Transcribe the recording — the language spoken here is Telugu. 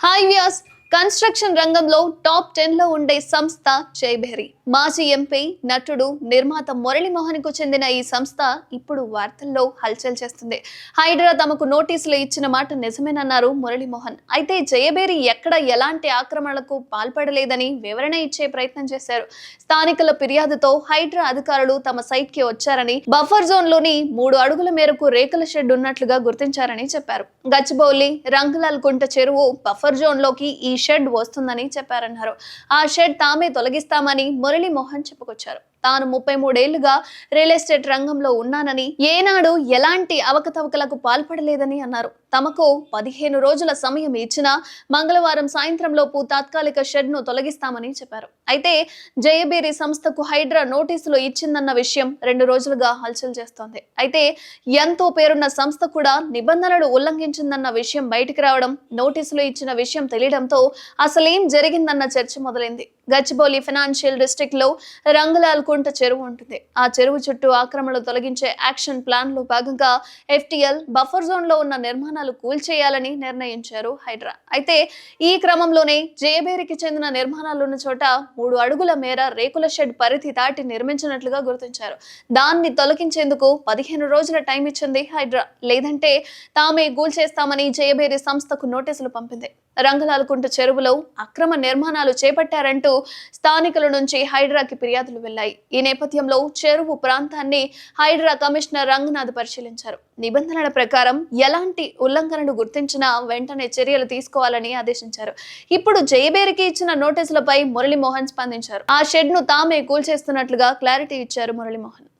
Hi viewers, కన్స్ట్రక్షన్ రంగంలో టాప్ టెన్లో ఉండే సంస్థ జైబెహరి మాజీ ఎంపీ నటుడు నిర్మాత మురళీమోహన్కు చెందిన ఈ సంస్థ ఇప్పుడు వార్తల్లో హల్చల్ చేస్తుంది. హైడ్రా తమకు నోటీసులు ఇచ్చిన మాట నిజమేనన్నారు మురళీమోహన్ అయితే జయబేరి ఎక్కడ ఎలాంటి ఆక్రమణలకు పాల్పడలేదని వివరణ ఇచ్చే ప్రయత్నం చేశారు. స్థానికుల ఫిర్యాదుతో హైడ్రా అధికారులు తమ సైట్కి వచ్చారని బఫర్ జోన్లోని మూడు అడుగుల మేరకు రేకుల షెడ్ ఉన్నట్లుగా గుర్తించారని చెప్పారు. గచ్చిబౌలి రంగులాల్ కుంట చెరువు బఫర్ జోన్లోకి ఈ షెడ్ వస్తుందని చెప్పారన్నారు. ఆ షెడ్ తామే తొలగిస్తామని మురళీ మోహన్ చెప్పుకొచ్చారు. తాను ముప్పై మూడేళ్ళుగా రియల్ ఎస్టేట్ రంగంలో ఉన్నానని ఏనాడు ఎలాంటి అవకతవకలకు పాల్పడలేదని అన్నారు. తమకు పదిహేను రోజుల సమయం ఇచ్చినా మంగళవారం సాయంత్రంలోపు తాత్కాలిక షెడ్ను తొలగిస్తామని చెప్పారు. అయితే జయబేరి సంస్థకు హైడ్రా నోటీసులు ఇచ్చిందన్న విషయం రెండు రోజులుగా హల్చల్ చేస్తోంది. అయితే ఎంతో పేరున్న సంస్థ కూడా నిబంధనలు ఉల్లంఘించిందన్న విషయం బయటికి రావడం నోటీసులు ఇచ్చిన విషయం తెలియడంతో అసలేం జరిగిందన్న చర్చ మొదలైంది. గచ్చిబౌలి ఫినాన్షియల్ డిస్టిక్లో రంగులాల్ కుంట చెరువు ఉంటుంది. ఆ చెరువు చుట్టూ ఆక్రమణలు తొలగించే యాక్షన్ ప్లాన్లో భాగంగా ఎఫ్టీఎల్ బఫర్ జోన్లో ఉన్న నిర్మాణాలు కూల్చేయాలని నిర్ణయించారు హైడ్రా. అయితే ఈ క్రమంలోనే జయబేరికి చెందిన నిర్మాణాలు ఉన్న చోట మూడు అడుగుల మేర రేకుల షెడ్ పరిధి దాటి నిర్మించినట్లుగా గుర్తించారు. దాన్ని తొలగించేందుకు పదిహేను రోజుల టైం ఇచ్చింది హైడ్రా. లేదంటే తామే కూల్చేస్తామని జయబేరి సంస్థకు నోటీసులు పంపింది. రంగలాలకుంట చెరువులో అక్రమ నిర్మాణాలు చేపట్టారంటూ స్థానికుల నుంచి హైడ్రాకి ఫిర్యాదులు వెళ్ళాయి ఈ నేపథ్యంలో చెరువు ప్రాంతాన్ని హైడ్రా కమిషనర్ రంగనాథ్ పరిశీలించారు. నిబంధనల ప్రకారం ఎలాంటి ఉల్లంఘనలు గుర్తించినా వెంటనే చర్యలు తీసుకోవాలని ఆదేశించారు. ఇప్పుడు జయబేరికి ఇచ్చిన నోటీసులపై మురళీమోహన్ స్పందించారు. ఆ షెడ్ను తామే కూల్చేస్తున్నట్లుగా క్లారిటీ ఇచ్చారు మురళీమోహన్.